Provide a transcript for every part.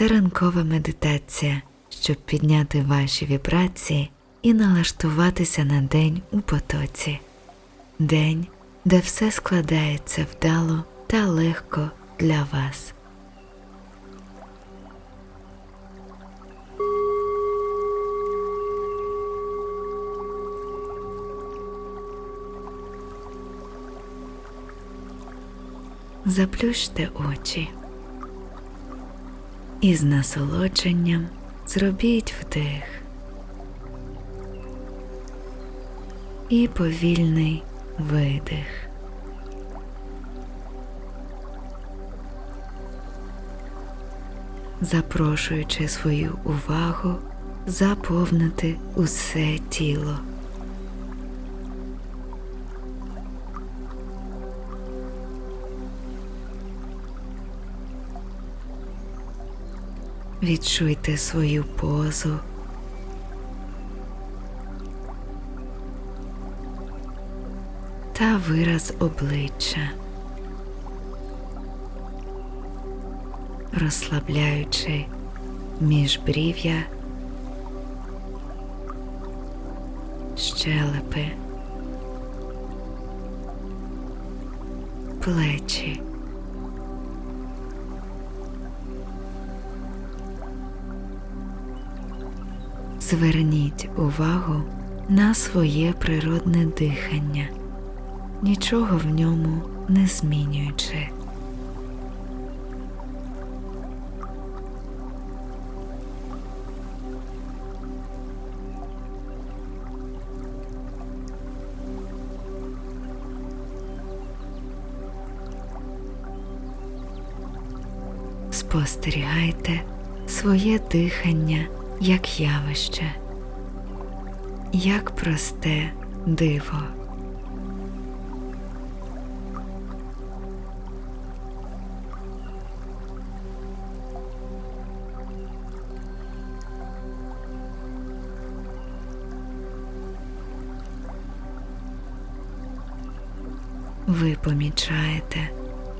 Це ранкова медитація, щоб підняти ваші вібрації і налаштуватися на день у потоці. День, де все складається вдало та легко для вас. Заплющте очі і з насолодженням зробіть вдих і повільний видих. Запрошуючи свою увагу заповнити усе тіло. Відчуйте свою позу. Та вираз обличчя, розслабляючи міжбрів'я, щелепи, плечі. Зверніть увагу на своє природне дихання, нічого в ньому не змінюючи. Спостерігайте своє дихання як явище, як просте диво. Ви помічаєте,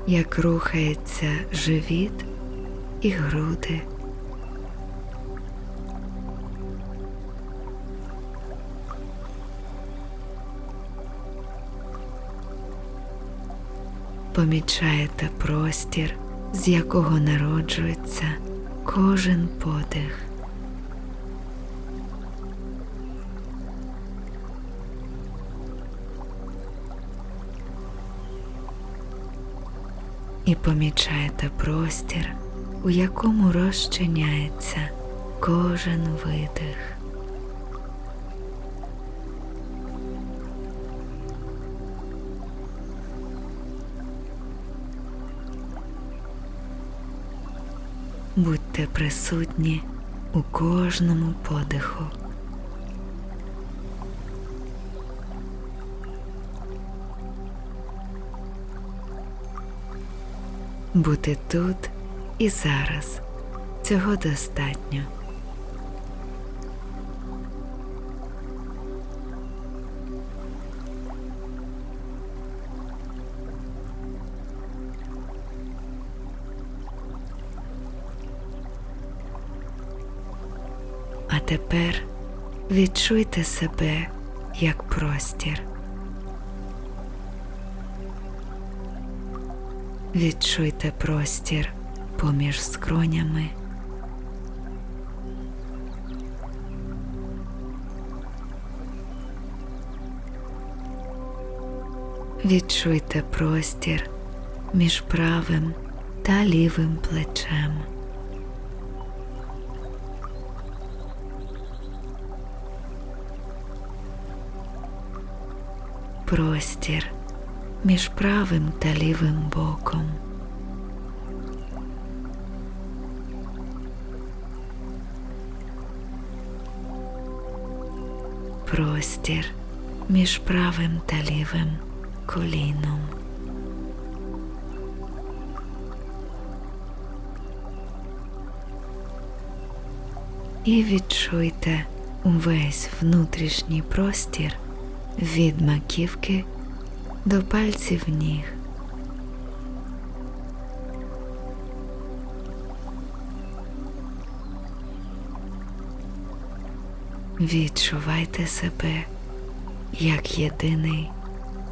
як рухається живіт і груди. Помічаєте простір, з якого народжується кожен подих. І помічаєте простір, у якому розчиняється кожен видих. Будьте присутні у кожному подиху. Бути тут і зараз цього достатньо. А тепер відчуйте себе як простір. Відчуйте простір поміж скронями. Відчуйте простір між правим та лівим плечем. Простір між правим та лівим боком. Простір між правим та лівим коліном. І відчуйте увесь внутрішній простір від маківки до пальців ніг. Відчувайте себе як єдиний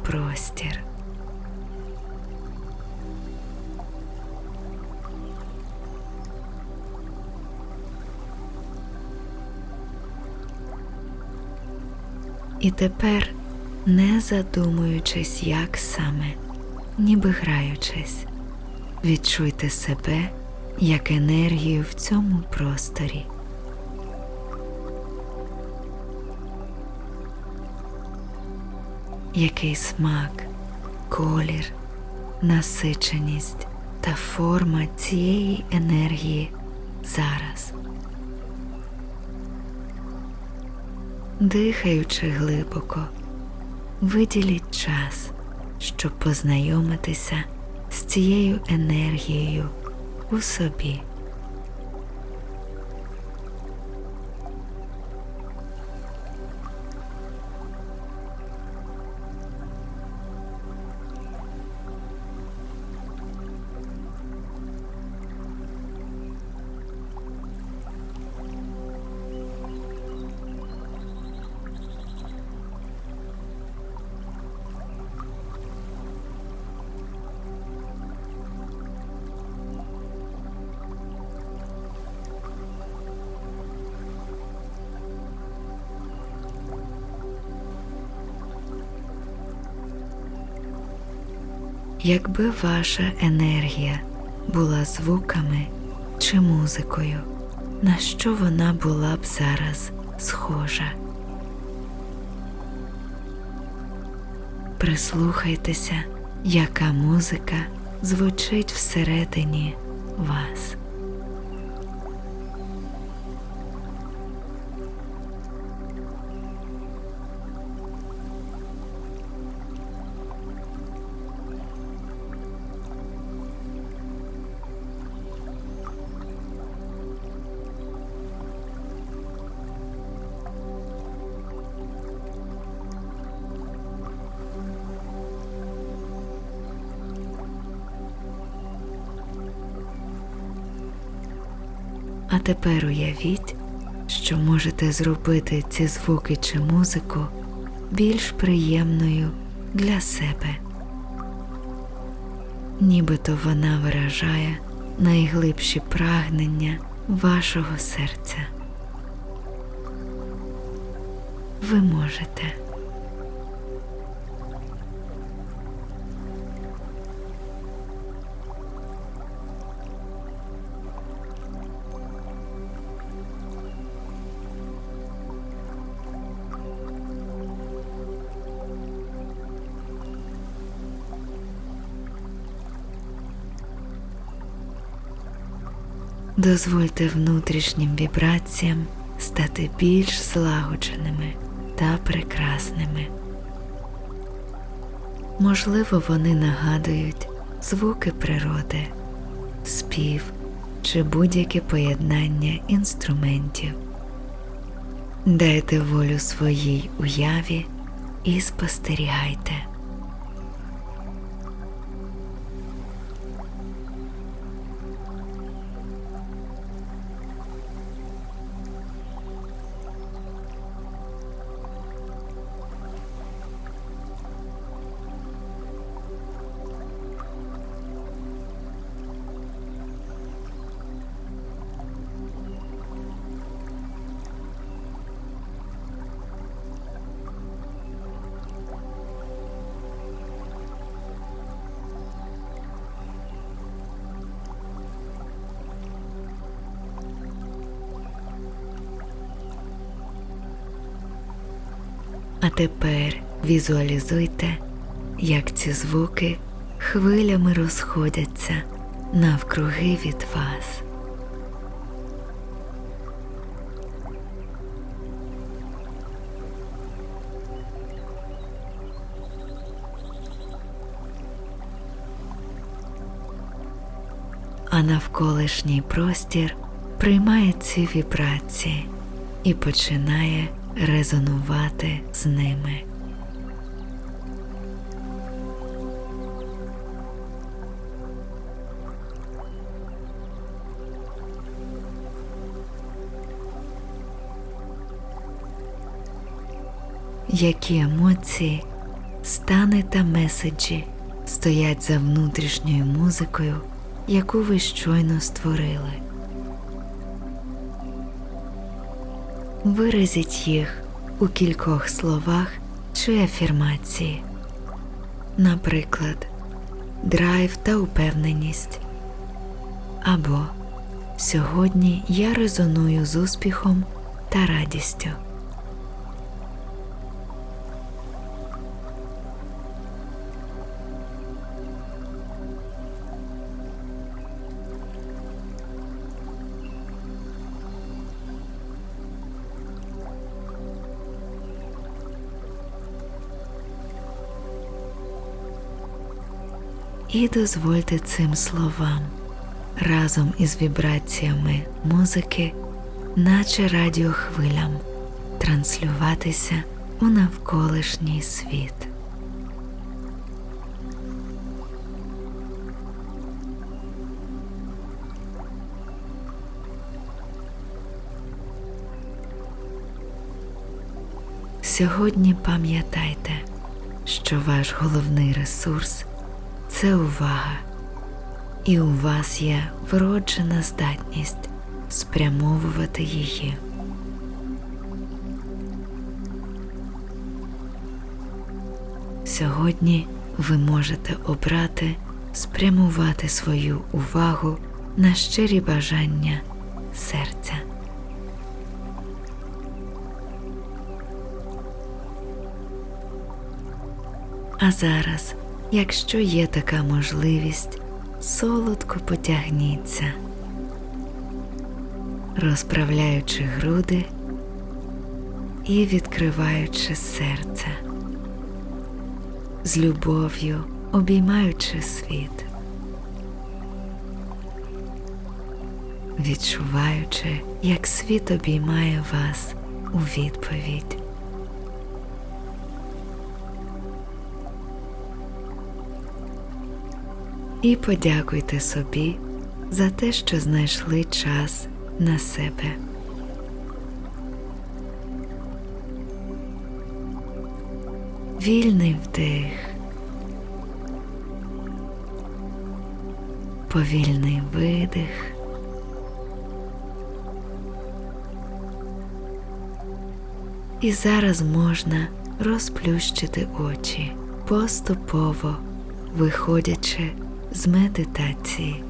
простір. І тепер не задумуючись, як саме, ніби граючись, відчуйте себе як енергію в цьому просторі. Який смак, колір, насиченість та форма цієї енергії зараз. Дихаючи глибоко, виділіть час, щоб познайомитися з цією енергією у собі. Якби ваша енергія була звуками чи музикою, на що вона була б зараз схожа? Прислухайтеся, яка музика звучить всередині вас. А тепер уявіть, що можете зробити ці звуки чи музику більш приємною для себе. Нібито вона виражає найглибші прагнення вашого серця. Ви можете. Дозвольте внутрішнім вібраціям стати більш злагодженими та прекрасними. Можливо, вони нагадують звуки природи, спів чи будь-яке поєднання інструментів. Дайте волю своїй уяві і спостерігайте. А тепер візуалізуйте, як ці звуки хвилями розходяться навкруги від вас. А навколишній простір приймає ці вібрації і починає резонувати з ними. які емоції, стани та меседжі стоять за внутрішньою музикою, яку ви щойно створили. Виразіть їх у кількох словах чи афірмації. Наприклад, драйв та упевненість. Або Сьогодні я резоную з успіхом та радістю. І дозвольте цим словам разом із вібраціями музики, наче радіохвилям, транслюватися у навколишній світ. Сьогодні пам'ятайте, що ваш головний ресурс це увага і у вас є вроджена здатність спрямовувати її. Сьогодні ви можете обрати спрямувати свою увагу на щирі бажання серця. А зараз, якщо є така можливість, солодко потягніться, розправляючи груди і відкриваючи серце, з любов'ю обіймаючи світ, відчуваючи, як світ обіймає вас у відповідь. І подякуйте собі за те, що знайшли час на себе. Вільний вдих, повільний видих. І зараз можна розплющити очі поступово виходячи з медитації.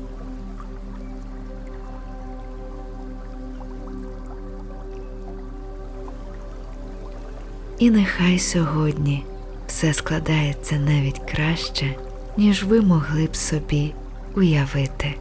І нехай сьогодні все складається навіть краще, ніж ви могли б собі уявити.